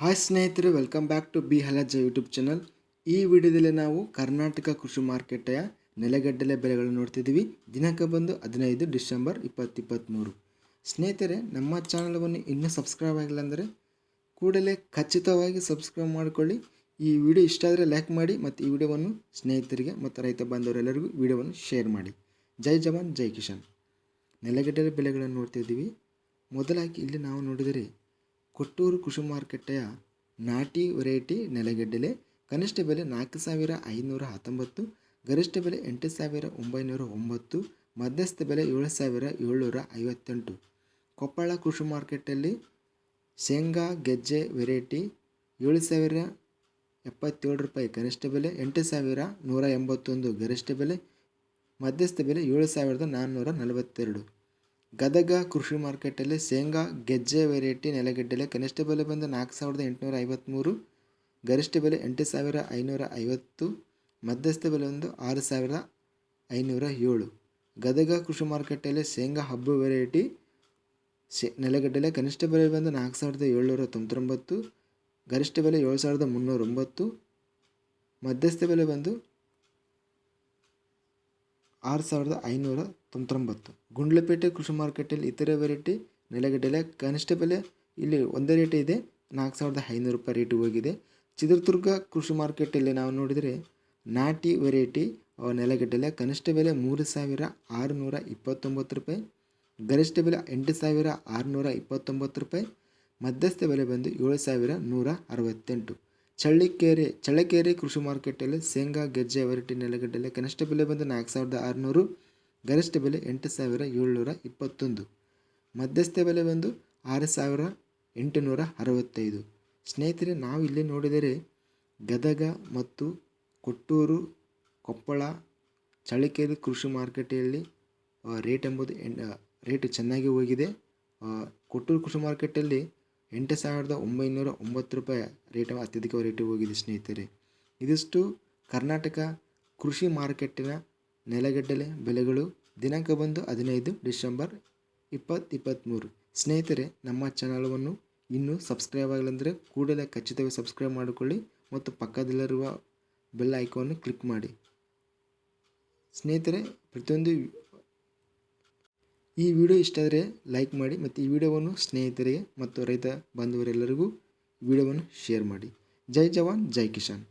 Hi ಸ್ನೇಹಿತರೆ welcome back to B ಹಲಜ YouTube channel ಈ ವಿಡಿಯೋದಲ್ಲಿ ನಾವು ಕರ್ನಾಟಕ ಕೃಷಿ ಮಾರುಕಟ್ಟೆಯ ನೆಲೆಗಡ್ಡಲೆ ಬೆಲೆಗಳನ್ನು ನೋಡ್ತಿದ್ದೀವಿ. ದಿನಕ್ಕೆ ಬಂದು ಹದಿನೈದು ಡಿಸೆಂಬರ್ ಇಪ್ಪತ್ತಿಪ್ಪತ್ತ್ಮೂರು ಸ್ನೇಹಿತರೆ, ನಮ್ಮ ಚಾನಲವನ್ನು ಇನ್ನೂ ಸಬ್ಸ್ಕ್ರೈಬ್ ಆಗಿಲ್ಲ ಅಂದರೆ ಕೂಡಲೇ ಖಚಿತವಾಗಿ ಸಬ್ಸ್ಕ್ರೈಬ್ ಮಾಡಿಕೊಳ್ಳಿ. ಈ ವಿಡಿಯೋ ಇಷ್ಟ ಆದರೆ ಲೈಕ್ ಮಾಡಿ ಮತ್ತು ಈ ವಿಡಿಯೋವನ್ನು ಸ್ನೇಹಿತರಿಗೆ ಮತ್ತು ರೈತ ಬಾಂಧವರೆಲ್ಲರಿಗೂ ವಿಡಿಯೋವನ್ನು ಶೇರ್ ಮಾಡಿ. ಜೈ ಜವಾನ್, ಜೈ ಕಿಶನ್ ನೆಲೆಗಡ್ಡಲೆ ಬೆಲೆಗಳನ್ನು ನೋಡ್ತಿದ್ದೀವಿ. ಮೊದಲಾಗಿ ಇಲ್ಲಿ ನಾವು ನೋಡಿದರೆ ಕೊಟ್ಟೂರು ಕೃಷಿ ಮಾರುಕಟ್ಟೆಯ ನಾಟಿ ವೆರೈಟಿ ನೆಲಗಡ್ಡೆಲೆ ಕನಿಷ್ಠ ಬೆಲೆ ನಾಲ್ಕು ಸಾವಿರ ಐನೂರ ಹತ್ತೊಂಬತ್ತು, ಗರಿಷ್ಠ ಬೆಲೆ ಎಂಟು ಸಾವಿರ ಒಂಬೈನೂರ ಒಂಬತ್ತು, ಮಧ್ಯಸ್ಥ ಬೆಲೆ ಏಳು ಸಾವಿರ ಏಳ್ನೂರ ಐವತ್ತೆಂಟು. ಕೊಪ್ಪಳ ಕೃಷಿ ಮಾರ್ಕೆಟಲ್ಲಿ ಶೇಂಗಾ ಗೆಜ್ಜೆ ವೆರೈಟಿ ಏಳು ಸಾವಿರ ಎಪ್ಪತ್ತೇಳು ರೂಪಾಯಿ ಕನಿಷ್ಠ ಬೆಲೆ ಎಂಟು ಸಾವಿರ ನೂರ ಎಂಬತ್ತೊಂದು, ಗರಿಷ್ಠ ಬೆಲೆ ಮಧ್ಯಸ್ಥ ಬೆಲೆ ಏಳು ಸಾವಿರದ ನಾನ್ನೂರ ನಲವತ್ತೆರಡು. ಗದಗ ಕೃಷಿ ಮಾರ್ಕೆಟಲ್ಲಿ ಶೇಂಗಾ, ಗೆಜ್ಜೆ ವೆರೈಟಿ ನೆಲಗಡಲೆ ಕನಿಷ್ಠ ಬೆಲೆ ಬಂದು ನಾಲ್ಕು ಸಾವಿರದ ಎಂಟುನೂರ ಐವತ್ತ್ಮೂರು ಗರಿಷ್ಠ ಬೆಲೆ ಎಂಟು ಸಾವಿರ ಐನೂರ ಐವತ್ತು, ಮಧ್ಯಸ್ಥ ಬೆಲೆ ಒಂದು ಆರು ಸಾವಿರದ ಐನೂರ ಏಳು. ಗದಗ ಕೃಷಿ ಮಾರ್ಕೆಟಲ್ಲಿ ಶೇಂಗಾ ಹಬ್ಬ ವೆರೈಟಿ ಶೇ ನೆಲಗಡ್ಡೆಲೆ ಕನಿಷ್ಠ ಬೆಲೆ ಬಂದು ನಾಲ್ಕು ಸಾವಿರದ ಏಳ್ನೂರ ತೊಂಬತ್ತೊಂಬತ್ತು, ಗರಿಷ್ಠ ಬೆಲೆ ಏಳು ಸಾವಿರದ ಮುನ್ನೂರ ಒಂಬತ್ತು ಮಧ್ಯಸ್ಥ ಬೆಲೆ ಬಂದು ಆರು ಸಾವಿರದ ಐನೂರ ತೊಂಬತ್ತೊಂಬತ್ತು. ಗುಂಡ್ಲಪೇಟೆ ಕೃಷಿ ಮಾರ್ಕೆಟಲ್ಲಿ ಇತರೆ ವೆರೈಟಿ ನೆಲಗಡಲೆ, ಕನಿಷ್ಠ ಬೆಲೆ ಇಲ್ಲಿ ಒಂದೇ ರೇಟ್ ಇದೆ, ನಾಲ್ಕು ಸಾವಿರದ ಐನೂರು ರೂಪಾಯಿ ರೇಟ್ ಹೋಗಿದೆ. ಚಿತ್ರದುರ್ಗ ಕೃಷಿ ಮಾರ್ಕೆಟಲ್ಲಿ ನಾವು ನೋಡಿದರೆ ನಾಟಿ ವೆರೈಟಿ ನೆಲಗಡಲೆ, ಕನಿಷ್ಠ ಬೆಲೆ ಮೂರು ಸಾವಿರ ಆರುನೂರ ಇಪ್ಪತ್ತೊಂಬತ್ತು ರೂಪಾಯಿ, ಗರಿಷ್ಠ ಬೆಲೆ ಎಂಟು ಸಾವಿರ ಆರುನೂರ ಇಪ್ಪತ್ತೊಂಬತ್ತು ರೂಪಾಯಿ, ಮಧ್ಯಸ್ಥ ಬೆಲೆ ಬಂದು ಏಳು ಸಾವಿರ ನೂರ ಅರವತ್ತೆಂಟು. ಚಳ್ಳಿಕೆರೆ, ಚಳ್ಳಕೆರೆ ಕೃಷಿ ಮಾರುಕಟ್ಟೆಯಲ್ಲಿ ಶೇಂಗಾ, ಗೆಜ್ಜೆ, ವೆರೈಟಿ ನೆಲಗಡ್ಡೆಲೆ ಕನಿಷ್ಠ ಬೆಲೆ ಬಂದು ನಾಲ್ಕು ಸಾವಿರದ ಆರುನೂರು, ಗರಿಷ್ಠ ಬೆಲೆ ಎಂಟು ಸಾವಿರ ಏಳ್ನೂರ ಇಪ್ಪತ್ತೊಂದು. ಮಧ್ಯಸ್ಥ ಬೆಲೆ ಬಂದು ಆರು ಸಾವಿರ ಎಂಟುನೂರ ಅರವತ್ತೈದು. ಸ್ನೇಹಿತರೆ, ನಾವು ಇಲ್ಲಿ ನೋಡಿದರೆ ಗದಗ ಮತ್ತು ಕೊಟ್ಟೂರು, ಕೊಪ್ಪಳ, ಚಳ್ಳಕೆರೆ ಕೃಷಿ ಮಾರುಕಟ್ಟೆಯಲ್ಲಿ ರೇಟ್ ಎಂಬುದು ರೇಟ್ ಚೆನ್ನಾಗಿ ಹೋಗಿದೆ. ಕೊಟ್ಟೂರು ಕೃಷಿ ಮಾರ್ಕೆಟಲ್ಲಿ ಎಂಟು ಸಾವಿರದ ಒಂಬೈನೂರ ಒಂಬತ್ತು ರೂಪಾಯಿ ರೇಟ್ ಅತ್ಯಧಿಕ ರೇಟ್ ಹೋಗಿದೆ, ಸ್ನೇಹಿತರೆ. ಇದಿಷ್ಟು ಕರ್ನಾಟಕ ಕೃಷಿ ಮಾರುಕಟ್ಟಿನ ನೆಲಗಡ್ಡಲೆ ಬೆಲೆಗಳು. ದಿನಾಂಕ ಬಂದು ಹದಿನೈದು ಡಿಸೆಂಬರ್ ಇಪ್ಪತ್ತು ಇಪ್ಪತ್ತ್ಮೂರು ಸ್ನೇಹಿತರೆ, ನಮ್ಮ ಚಾನಲವನ್ನು ಇನ್ನೂ ಸಬ್ಸ್ಕ್ರೈಬ್ ಆಗಲಂದರೆ ಕೂಡಲೇ ಖಚಿತವಾಗಿ ಸಬ್ಸ್ಕ್ರೈಬ್ ಮಾಡಿಕೊಳ್ಳಿ ಮತ್ತು ಪಕ್ಕದಲ್ಲಿರುವ ಬೆಲ್ ಐಕಾನ್ನು ಕ್ಲಿಕ್ ಮಾಡಿ. ಸ್ನೇಹಿತರೆ, ಪ್ರತಿಯೊಂದು ಈ ವಿಡಿಯೋ ಇಷ್ಟ ಆದರೆ ಲೈಕ್ ಮಾಡಿ ಮತ್ತು ಈ ವಿಡಿಯೋವನ್ನು ಸ್ನೇಹಿತರಿಗೆ ಮತ್ತು ರೈತ ಬಾಂಧವರೆಲ್ಲರಿಗೂ ವಿಡಿಯೋವನ್ನು ಶೇರ್ ಮಾಡಿ. ಜೈ ಜವಾನ್, ಜೈ ಕಿಶಾನ್